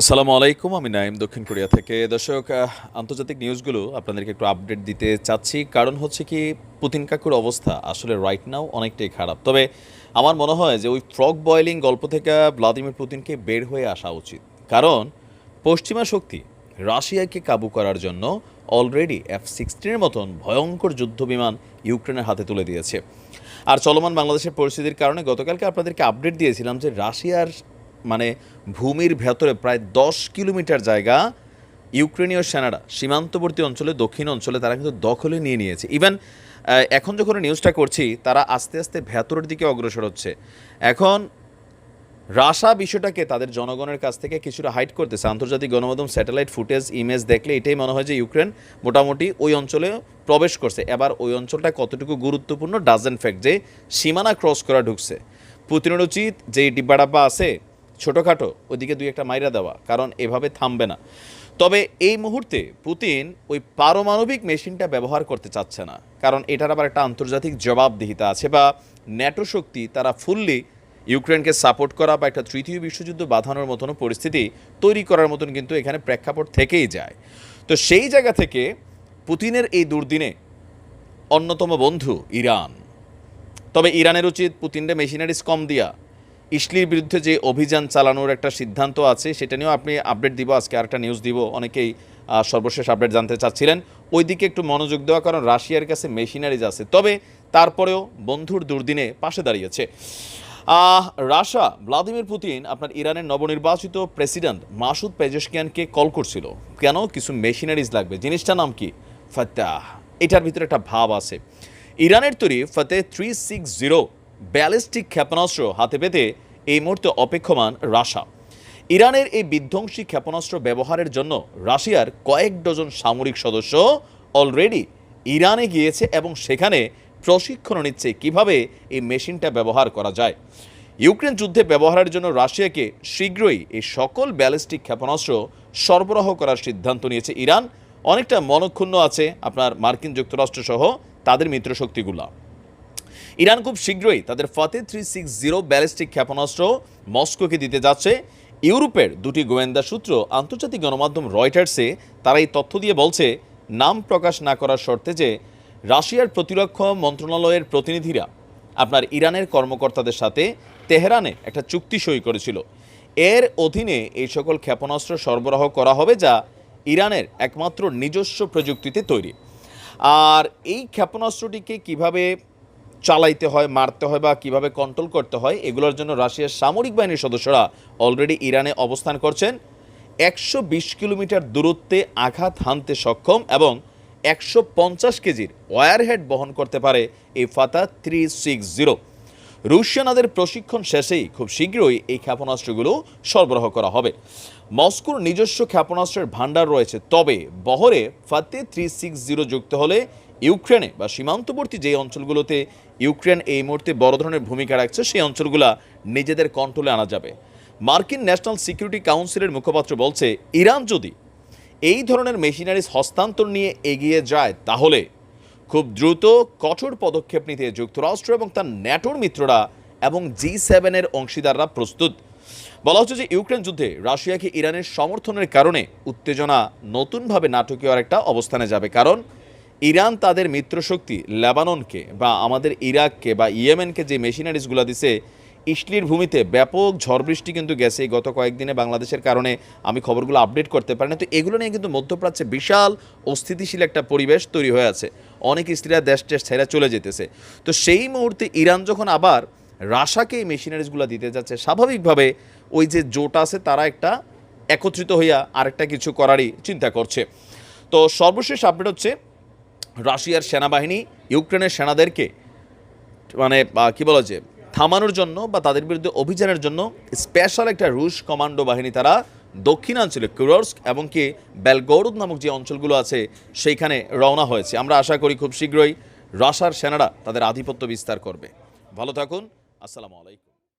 আসসালামু আলাইকুম, আমি নাইম দক্ষিণ কোরিয়া থেকে। দর্শক আন্তর্জাতিক নিউজগুলো আপনাদেরকে একটু আপডেট দিতে চাচ্ছি। কারণ হচ্ছে কি, পুতিন কাকুর অবস্থা আসলে রাইট নাও অনেকটাই খারাপ। তবে আমার মনে হয় যে ওই ফ্রগ বয়েলিং গল্প থেকে ভ্লাদিমির পুতিনকে বের হয়ে আসা উচিত। কারণ পশ্চিমা শক্তি রাশিয়াকে কাবু করার জন্য অলরেডি এফ সিক্সটিনের মতন ভয়ঙ্কর যুদ্ধ বিমান ইউক্রেনের হাতে তুলে দিয়েছে। আর চলমান বাংলাদেশের পরিস্থিতির কারণে গতকালকে আপনাদেরকে আপডেট দিয়েছিলাম যে রাশিয়ার মানে ভূমির ভেতরে প্রায় দশ কিলোমিটার জায়গা ইউক্রেনীয় সেনারা সীমান্তবর্তী অঞ্চলে, দক্ষিণ অঞ্চলে তারা কিন্তু দখলে নিয়ে নিয়েছে। ইভেন এখন যখন নিউজটা করছি, তারা আস্তে আস্তে ভেতরের দিকে অগ্রসর হচ্ছে। এখন রাশা বিষয়টাকে তাদের জনগণের কাছ থেকে কিছুটা হাইট করতেছে। আন্তর্জাতিক গণমাধ্যম স্যাটেলাইট ফুটেজ ইমেজ দেখলে এটাই মনে হয় যে ইউক্রেন মোটামুটি ওই অঞ্চলে প্রবেশ করছে। এবার ওই অঞ্চলটা কতটুকু গুরুত্বপূর্ণ ডাজেন ফ্যাক্ট যে সীমানা ক্রস করা ঢুকছে। পুতিনের উচিত যে ডিব্বা ডাব্বা আছে ছোটোখাটো ওইদিকে দুই একটা মাইরা দেওয়া, কারণ এভাবে থামবে না। তবে এই মুহূর্তে পুতিন ওই পারমাণবিক মেশিনটা ব্যবহার করতে চাচ্ছে না, কারণ এটার আবার একটা আন্তর্জাতিক জবাবদিহিতা আছে বা ন্যাটো শক্তি তারা ফুললি ইউক্রেনকে সাপোর্ট করা বা একটা তৃতীয় বিশ্বযুদ্ধ বাঁধানোর মতন পরিস্থিতি তৈরি করার মতন কিন্তু এখানে প্রেক্ষাপট থেকেই যায়। তো সেই জায়গা থেকে পুতিনের এই দুর্দিনে অন্যতম বন্ধু ইরান। তবে ইরানের উচিত পুতিনরে মেশিনারিজ কম দিয়া ইসলির বিরুদ্ধে যে অভিযান চালানোর একটা সিদ্ধান্ত আছে, সেটা নিয়েও আপনি আপডেট দিব। আজকে আরেকটা নিউজ দিব। অনেকেই সর্বশেষ আপডেট জানতে চাচ্ছিলেন। ওই দিকে একটু মনোযোগ দেওয়া, কারণ রাশিয়ার কাছে মেশিনারিজ আছে। তবে তারপরেও বন্ধুর দুর্দিনে পাশে দাঁড়িয়েছে। রাশা ভ্লাদিমির পুতিন, আপনার ইরানের নবনির্বাচিত প্রেসিডেন্ট মাসুদ পেজেশকিয়ানকে কল করছিল। কেন? কিছু মেশিনারিজ লাগবে। জিনিসটার নাম কি? ফাত্তাহ। এটার ভিতরে একটা ভাব আছে। ইরানের তৈরি ফতে থ্রি সিক্স জিরো ব্যালিস্টিক ক্ষেপণাস্ত্র হাতে পেতে এই মুহূর্তে অপেক্ষমান রাশা। ইরানের এই বিধ্বংসী ক্ষেপণাস্ত্র ব্যবহারের জন্য রাশিয়ার কয়েক ডজন সামরিক সদস্য অলরেডি ইরানে গিয়েছে এবং সেখানে প্রশিক্ষণ নিচ্ছে কীভাবে এই মেশিনটা ব্যবহার করা যায়। ইউক্রেন যুদ্ধে ব্যবহারের জন্য রাশিয়াকে শীঘ্রই এই সকল ব্যালিস্টিক ক্ষেপণাস্ত্র সরবরাহ করার সিদ্ধান্ত নিয়েছে ইরান। অনেকটা মনক্ষুণ্ণ আছে আপনার মার্কিন যুক্তরাষ্ট্র সহ তাদের মিত্রশক্তিগুলা। ইরান খুব শীঘ্রই তাদের ফতে থ্রি সিক্স জিরো ব্যালিস্টিক ক্ষেপণাস্ত্র মস্কোকে দিতে যাচ্ছে। ইউরোপের দুটি গোয়েন্দা সূত্র আন্তর্জাতিক গণমাধ্যম রয়টার্সে তারা এই তথ্য দিয়ে বলছে, নাম প্রকাশ না করার শর্তে যে রাশিয়ার প্রতিরক্ষা মন্ত্রণালয়ের প্রতিনিধিরা আপনার ইরানের কর্মকর্তাদের সাথে তেহরানে একটা চুক্তি সই করেছিল। এর অধীনে এই সকল ক্ষেপণাস্ত্র সরবরাহ করা হবে যা ইরানের একমাত্র নিজস্ব প্রযুক্তিতে তৈরি। আর এই ক্ষেপণাস্ত্রটিকে কীভাবে চালাইতে হয়, মারতে হয় বা কীভাবে কন্ট্রোল করতে হয়, এগুলোর জন্য রাশিয়ার সামরিক বাহিনীর সদস্যরা অলরেডি ইরানে অবস্থান করছেন। একশো বিশ কিলোমিটার দূরত্বে আঘাত হানতে সক্ষম এবং একশো পঞ্চাশ কেজির ওয়ারহেড বহন করতে পারে এই ফাতা থ্রি সিক্স জিরো রুশিয়ানাদের প্রশিক্ষণ শেষেই খুব শীঘ্রই এই ক্ষেপণাস্ত্রগুলো সরবরাহ করা হবে। মস্কোর নিজস্ব ক্ষেপণাস্ত্রের ভাণ্ডার রয়েছে, তবে বহরে ফাতে থ্রি সিক্স জিরো যুক্ত হলে ইউক্রেনে বা সীমান্তবর্তী যে অঞ্চলগুলোতে ইউক্রেন এই মুহূর্তে বড় ধরনের ভূমিকা রাখছে, সেই অঞ্চলগুলা নিজেদের কন্ট্রোলে আনা যাবে। মার্কিন ন্যাশনাল সিকিউরিটি কাউন্সিলের মুখপাত্র বলছে, ইরান যদি এই ধরনের মেশিনারিজ হস্তান্তর নিয়ে এগিয়ে যায়, তাহলে খুব দ্রুত কঠোর পদক্ষেপ নিতে যুক্তরাষ্ট্র এবং তার ন্যাটোর মিত্ররা এবং জি সেভেনের অংশীদাররা প্রস্তুত। বলা হচ্ছে যে, ইউক্রেন যুদ্ধে রাশিয়াকে ইরানের সমর্থনের কারণে উত্তেজনা নতুনভাবে নাটকীয় একটা অবস্থানে যাবে। কারণ ইরান তাদের মিত্রশক্তি লেবাননকে বা আমাদের ইরাককে বা ইয়েমেনকে যে মেশিনারিজগুলো দিছে, ইসলির ভূমিতে ব্যাপক ঝড় বৃষ্টি কিন্তু গেছে গত কয়েকদিনে বাংলাদেশের কারণে। আমি খবরগুলো আপডেট করতে পারি না। তো এগুলো নিয়ে কিন্তু মধ্যপ্রাচ্যে বিশাল অস্থিতিশীল একটা পরিবেশ তৈরি হয়ে আছে। অনেক স্ত্রীরা দেশ টেস ছেড়ে চলে যেতেছে। তো সেই মুহূর্তে ইরান যখন আবার রাশাকে এই মেশিনারিজগুলো দিতে যাচ্ছে, স্বাভাবিকভাবে ওই যে জোট আছে তারা একটা একত্রিত হইয়া আরেকটা কিছু করারই চিন্তা করছে। তো সর্বশেষ আপডেট হচ্ছে রাশিয়ার সেনাবাহিনী ইউক্রেনের সেনাদেরকে মানে কি বলা যে, থামানোর জন্য বা তাদের বিরুদ্ধে অভিযানের জন্য স্পেশাল একটা রুশ কমান্ডো বাহিনী তারা দক্ষিণাঞ্চলে, কুরস্ক এবং কি বেলগৌরদ নামক যে অঞ্চলগুলো আছে, সেইখানে রওনা হয়েছে। আমরা আশা করি খুব শীঘ্রই রাশার সেনারা তাদের আধিপত্য বিস্তার করবে। ভালো থাকুন, আসসালামু আলাইকুম।